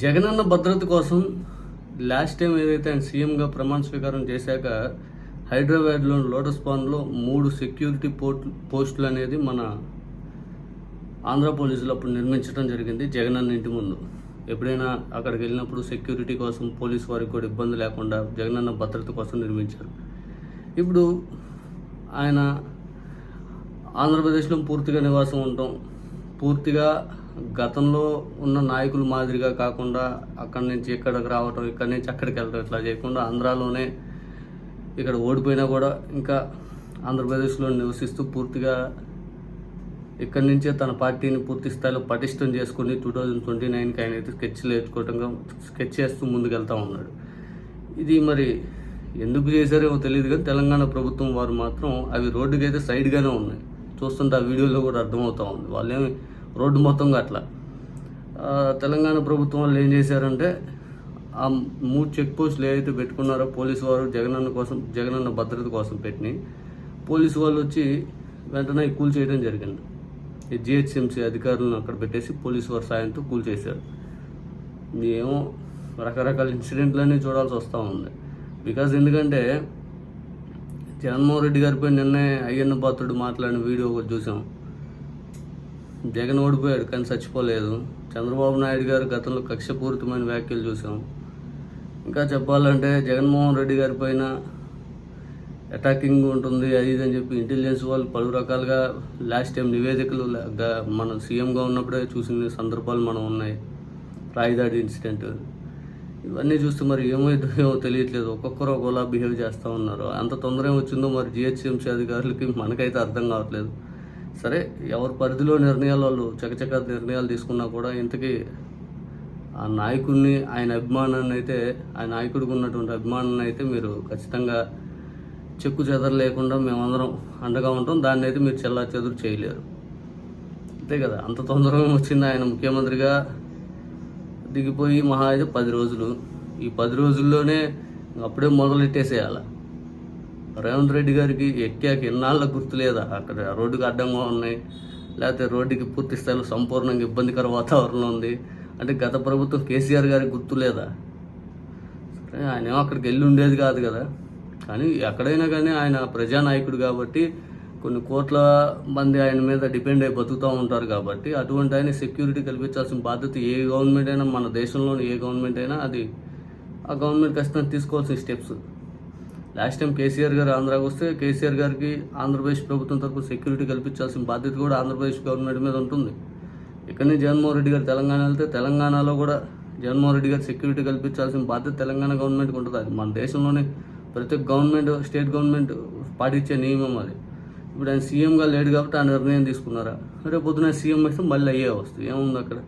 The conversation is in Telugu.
జగనన్న భద్రత కోసం లాస్ట్ టైం ఏదైతే ఆయన సీఎంగా ప్రమాణ స్వీకారం చేశాక హైదరాబాద్లోని లోటస్ పాన్లో మూడు సెక్యూరిటీ పోర్ట్ పోస్టులు అనేది మన ఆంధ్ర పోలీసులు అప్పుడు నిర్మించడం జరిగింది జగనన్న ఇంటి ముందు. ఎప్పుడైనా అక్కడికి వెళ్ళినప్పుడు సెక్యూరిటీ కోసం పోలీస్ వారికి కూడా ఇబ్బంది లేకుండా జగనన్న భద్రత కోసం నిర్మించారు. ఇప్పుడు ఆయన ఆంధ్రప్రదేశ్లో పూర్తిగా నివాసం ఉండటం పూర్తిగా గతంలో ఉన్న నాయకులు మాదిరిగా కాకుండా అక్కడి నుంచి ఇక్కడికి రావటం ఇక్కడి నుంచి అక్కడికి వెళ్ళడం ఇట్లా చేయకుండా ఆంధ్రాలోనే ఇక్కడ ఓడిపోయినా కూడా ఇంకా ఆంధ్రప్రదేశ్లో నివసిస్తూ పూర్తిగా ఇక్కడి నుంచే తన పార్టీని పూర్తి స్థాయిలో పటిష్టం చేసుకుని టూ థౌజండ్ ట్వంటీ నైన్కి ఆయన అయితే స్కెచ్లు వేసుకోవటంగా స్కెచ్ చేస్తూ ముందుకెళ్తూ ఉన్నాడు. ఇది మరి ఎందుకు చేశారేమో తెలియదు కానీ తెలంగాణ ప్రభుత్వం వారు మాత్రం అవి రోడ్డుకి అయితే సైడ్గానే ఉన్నాయి. చూస్తుంటే ఆ వీడియోలో కూడా అర్థమవుతూ ఉంది. వాళ్ళేమి రోడ్డు మొత్తంగా అట్లా తెలంగాణ ప్రభుత్వం వాళ్ళు ఏం చేశారంటే ఆ మూడు చెక్ పోస్టులు ఏవైతే పెట్టుకున్నారో పోలీసు వారు జగనన్న కోసం జగనన్న భద్రత కోసం పెట్టినాయి. పోలీసు వాళ్ళు వచ్చి వెంటనే కూల్ చేయడం జరిగింది. ఈ జిహెచ్ఎంసీ అధికారులను అక్కడ పెట్టేసి పోలీసు వారి సాయంతో కూల్ చేశారు. మేము రకరకాల ఇన్సిడెంట్లన్నీ చూడాల్సి వస్తూ ఉంది. బికాజ్ ఎందుకంటే జగన్మోహన్ రెడ్డి గారిపై నిన్నే అయ్యన్న పాత్రుడు మాట్లాడిన వీడియో ఒకటి చూసాం. జగన్ ఓడిపోయాడు కానీ చచ్చిపోలేదు. చంద్రబాబు నాయుడు గారు గతంలో కక్షపూరితమైన వ్యాఖ్యలు చూసాం ఇంకా చెప్పాలంటే జగన్మోహన్ రెడ్డి గారి పైన అటాకింగ్ ఉంటుంది అది ఇది అని చెప్పి ఇంటెలిజెన్స్ వాళ్ళు పలు రకాలుగా లాస్ట్ టైం నివేదికలు మనం మన సీఎంగా ఉన్నప్పుడే చూసిన సందర్భాలు మనం ఉన్నాయి. రాయిదాడి ఇన్సిడెంట్. ఇవన్నీ చూస్తే మరి ఏమైందో ఏమో తెలియట్లేదు. ఒక్కొక్కరు ఒకలా బిహేవ్ చేస్తూ ఉన్నారు. అంత తొందర ఏమొచ్చిందో మరి జిహెచ్ఎంసీ అధికారులకి మనకైతే అర్థం కావట్లేదు. సరే ఎవరి పరిధిలో నిర్ణయాలు వాళ్ళు చకచక నిర్ణయాలు తీసుకున్నా కూడా ఇంతకీ ఆ నాయకుడిని ఆయన అభిమానాన్ని అయితే ఆ నాయకుడికి ఉన్నటువంటి అభిమానాన్ని అయితే మీరు ఖచ్చితంగా చెక్కు చెదర లేకుండా మేమందరం అండగా ఉంటాం. దాన్ని అయితే మీరు చెల్లా చెదురు చేయలేరు. అంతే కదా. అంత తొందరగా వచ్చింది ఆయన ముఖ్యమంత్రిగా దిగిపోయి మహా అయితే పది రోజులు. ఈ పది రోజుల్లోనే అప్పుడే మొదలెట్టేసేయాలి? రేవంత్ రెడ్డి గారికి ఎక్కాక ఎన్నాళ్ళ గుర్తు లేదా? అక్కడ రోడ్డుకి అడ్డంగా ఉన్నాయి. లేకపోతే రోడ్డుకి పూర్తి స్థాయిలో సంపూర్ణంగా ఇబ్బందికర వాతావరణం ఉంది. అంటే గత ప్రభుత్వం కేసీఆర్ గారికి గుర్తు లేదా? సరే ఆయన అక్కడికి వెళ్ళి ఉండేది కాదు కదా. కానీ ఎక్కడైనా కానీ ఆయన ప్రజానాయకుడు కాబట్టి కొన్ని కోట్ల మంది ఆయన మీద డిపెండ్ అయి బతుకుతూ ఉంటారు కాబట్టి అటువంటి ఆయన సెక్యూరిటీ కల్పించాల్సిన బాధ్యత ఏ గవర్నమెంట్ అయినా మన దేశంలోని ఏ గవర్నమెంట్ అయినా అది ఆ గవర్నమెంట్ ఖచ్చితంగా తీసుకోవాల్సిన స్టెప్స్. లాస్ట్ టైం కేసీఆర్ గారు ఆంధ్రాకి వస్తే కేసీఆర్ గారికి ఆంధ్రప్రదేశ్ ప్రభుత్వం తరపు సెక్యూరిటీ కల్పించాల్సిన బాధ్యత కూడా ఆంధ్రప్రదేశ్ గవర్నమెంట్ మీద ఉంటుంది. ఇక్కడనే జగన్మోహన్ రెడ్డి గారు తెలంగాణ వెళ్తే తెలంగాణలో కూడా జగన్మోహన్ రెడ్డి గారు సెక్యూరిటీ కల్పించాల్సిన బాధ్యత తెలంగాణ గవర్నమెంట్కి ఉంటుంది. అది మన దేశంలోనే ప్రతి గవర్నమెంట్ స్టేట్ గవర్నమెంట్ పాటించే నియమం అది. ఇప్పుడు ఆయన సీఎంగా లేడు కాబట్టి ఆ నిర్ణయం తీసుకున్నారా? రేపు పొద్దున సీఎం అయితే మళ్ళీ అయ్యే వస్తుంది ఏముంది అక్కడ?